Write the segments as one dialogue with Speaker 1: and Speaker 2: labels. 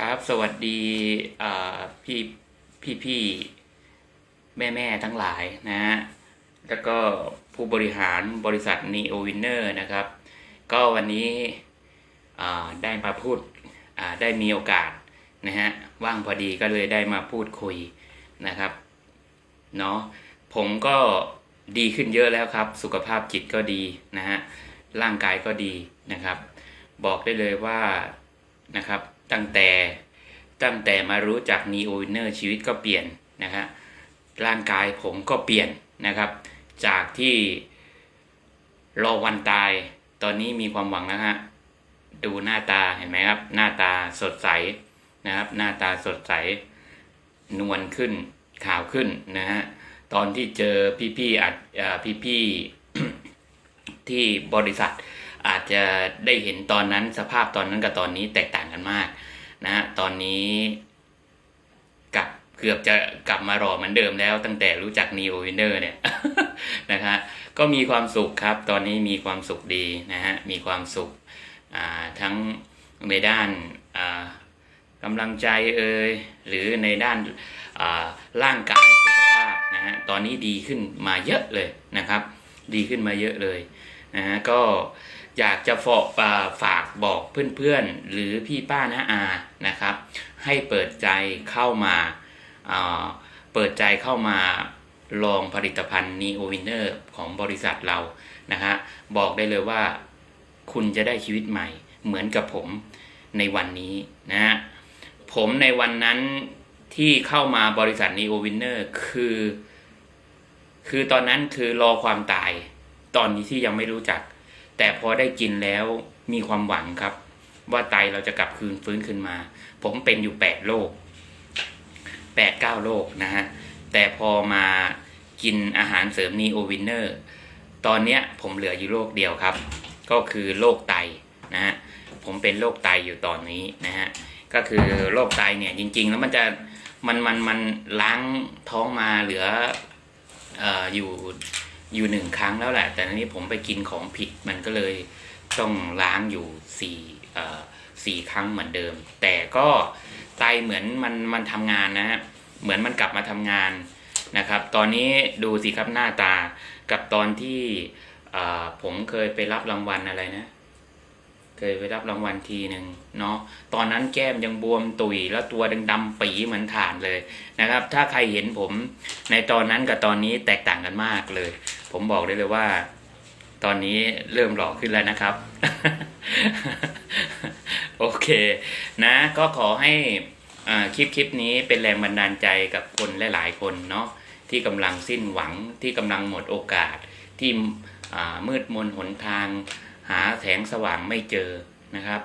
Speaker 1: ครับ สวัสดีพี่พี่พี่แม่แม่ทั้งหลายนะฮะแล้วก็ผู้บริหารบริษัท Neo Winner นะครับ ก็วันนี้ได้มาพูดได้มีโอกาสนะฮะว่างพอดีก็เลยได้มาพูดคุยนะครับเนาะผมก็ดีขึ้นเยอะแล้วครับ สุขภาพจิตก็ดีนะฮะร่างกายก็ดีนะครับ บอกได้เลยว่านะครับ ตั้งแต่ตั้งแต่มารู้จัก Neo Winner ชีวิตก็เปลี่ยนนะฮะร่างกายผมก็เปลี่ยนนะครับ จากที่รอวันตายตอนนี้มีความหวังแล้วฮะดูหน้าตาเห็นไหมครับ หน้าตาสดใสนะครับ หน้าตาสดใสนวลขึ้นขาวขึ้นนะฮะตอนที่เจอพี่ๆอาจพี่ๆที่บริษัทอาจจะได้เห็นตอนนั้นสภาพตอนนั้นกับตอนนี้แตกต่างกันมาก นะฮะตอนนี้กลับเกือบจะกลับมาหล่อเหมือนเดิมแล้วตั้งแต่รู้จัก Neo Winner เนี่ยนะฮะก็มีความสุขครับ ตอนนี้มีความสุขดีนะฮะมีความสุขทั้งในด้านกำลังใจเอ่ยหรือในด้านร่างกายสุขภาพนะฮะตอนนี้ดีขึ้นมาเยอะเลยนะครับ ดีขึ้นมาเยอะเลย นะฮะก็อยากจะฝากฝากบอกเพื่อนๆ หรือพี่ป้าน้าอานะครับ ให้เปิดใจเข้ามาอ่าเปิดใจเข้ามาลองผลิตภัณฑ์ Neo Winner ของบริษัทเรานะฮะบอกได้เลยว่าคุณจะได้ชีวิตใหม่เหมือนกับผมในวันนี้นะฮะผมในวันนั้นที่เข้ามาบริษัท Neo Winner คือ คือตอนนั้นคือรอความตาย ตอนนี้ที่ยังไม่รู้จัก แต่พอได้กินแล้วมีความหวังครับ ว่าไตเราจะกลับคืนฟื้นขึ้นมา ผมเป็นอยู่แปดโรคแปดเก้าโรคนะฮะ แต่พอมากินอาหารเสริมนีโอวินเนอร์ตอนเนี้ยผมเหลืออยู่โรคเดียวครับ ก็คือโรคไตนะฮะผมเป็นโรคไตอยู่ตอนนี้นะฮะก็คือโรคไตเนี่ยจริง ๆ แล้วมันจะมันมันมันล้างท้องมาเหลืออออยู่ อยู่หนึ่งครั้งแล้วแหละ แต่นี้ผมไปกินของผิดมันก็เลยต้องล้างอยู่สี่สี่ครั้งเหมือนเดิม แต่ก็ไตเหมือนมันมันทำงานนะฮะเหมือนมันกลับมาทำงานนะครับ ตอนนี้ดูสิครับหน้าตากับตอนที่ผมเคยไปรับรางวัลอะไรนะ เคยไปรับรางวัลทีหนึ่งเนาะตอนนั้นแก้มยังบวมตุยแล้วตัวดำๆปีเหมือนถ่านเลยนะครับ ถ้าใครเห็นผมในตอนนั้นกับตอนนี้แตกต่างกันมากเลย ผมบอกได้เลยว่า ตอนนี้เริ่มหล่อขึ้นแล้วนะครับ โอเค นะ ก็ขอให้คลิปคลิปนี้เป็นแรงบันดาลใจกับคนหลาย ๆ คนเนาะที่กำลังสิ้นหวังที่กำลังหมดโอกาส ที่มืดมนหนทาง หาแสงสว่างไม่เจอนะครับ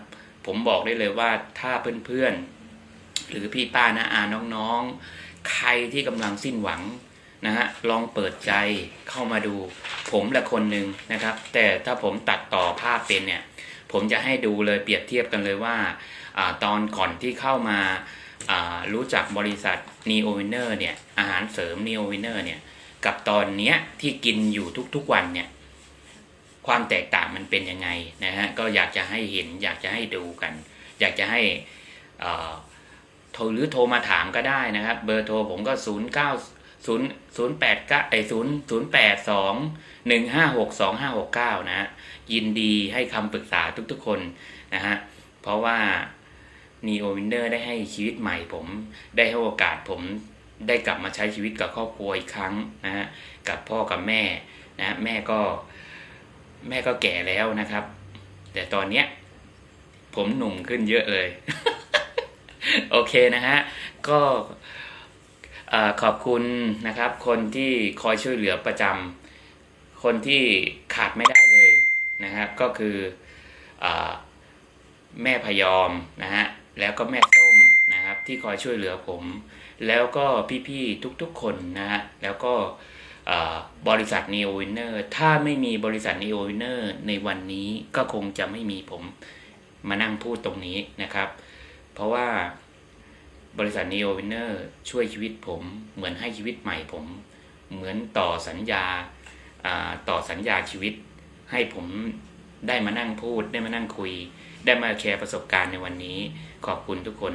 Speaker 1: ผมบอกได้เลยว่าถ้าเพื่อนๆหรือพี่ป้านะอาน้องๆ ใครที่กำลังสิ้นหวัง นะฮะลองเปิดใจเข้ามาดู ผมละคนหนึ่งนะครับ แต่ถ้าผมตัดต่อภาพเป็นเนี่ยผมจะให้ดูเลยเปรียบเทียบกันเลยว่าอตอนก่อนที่เข้ามารู้จักบริษัท Neo Winner เนี่ยอาหารเสริม Neo Winner เนี่ยกับตอนเนี้ยที่กินอยู่ทุกๆวันเนี่ยความแตกต่างมันเป็นยังไงนะฮะก็อยากจะให้เห็นอยากจะให้ดูกัน อยากจะให้โทรหรือโทรมาถามก็ได้นะครับ เบอร์โทรผมก็ 0 9 0 0 8 9ไอ0 0 8 2 1 5 6 2 5 6 9นะฮะยินดีให้คำปรึกษาทุกๆคนนะฮะ เพราะว่า Neo Winner ได้ให้ชีวิตใหม่ผม ได้ให้โอกาสผมได้กลับมาใช้ชีวิตกับครอบครัวอีกครั้งนะฮะ กับพ่อกับแม่นะฮะแม่ก็แม่ก็แก่แล้วนะครับ แต่ตอนเนี้ยผมหนุ่มขึ้นเยอะเลย โอเคนะฮะ ก็ อขอบคุณนะครับ คนที่คอยช่วยเหลือประจำคนที่ขาดไม่ได้เลยนะครับ ก็คืออแม่พยอมนะฮะแล้วก็แม่ส้มนะครับที่คอยช่วยเหลือผม แล้วก็พี่ๆทุกๆคนนะฮะแล้วก็บริษัท Neo Winner ถ้าไม่มีบริษัท Neo Winner ในวันนี้ก็คงจะไม่มีผมมานั่งพูดตรงนี้นะครับ เพราะว่า บริษัทนีโอวินเนอร์ช่วยชีวิตผม เหมือนให้ชีวิตใหม่ผม เหมือนต่อสัญญาอ่าต่อสัญญาชีวิต ให้ผมได้มานั่งพูด ได้มานั่งคุย ได้มาแชร์ประสบการณ์ในวันนี้ ขอบคุณทุกคน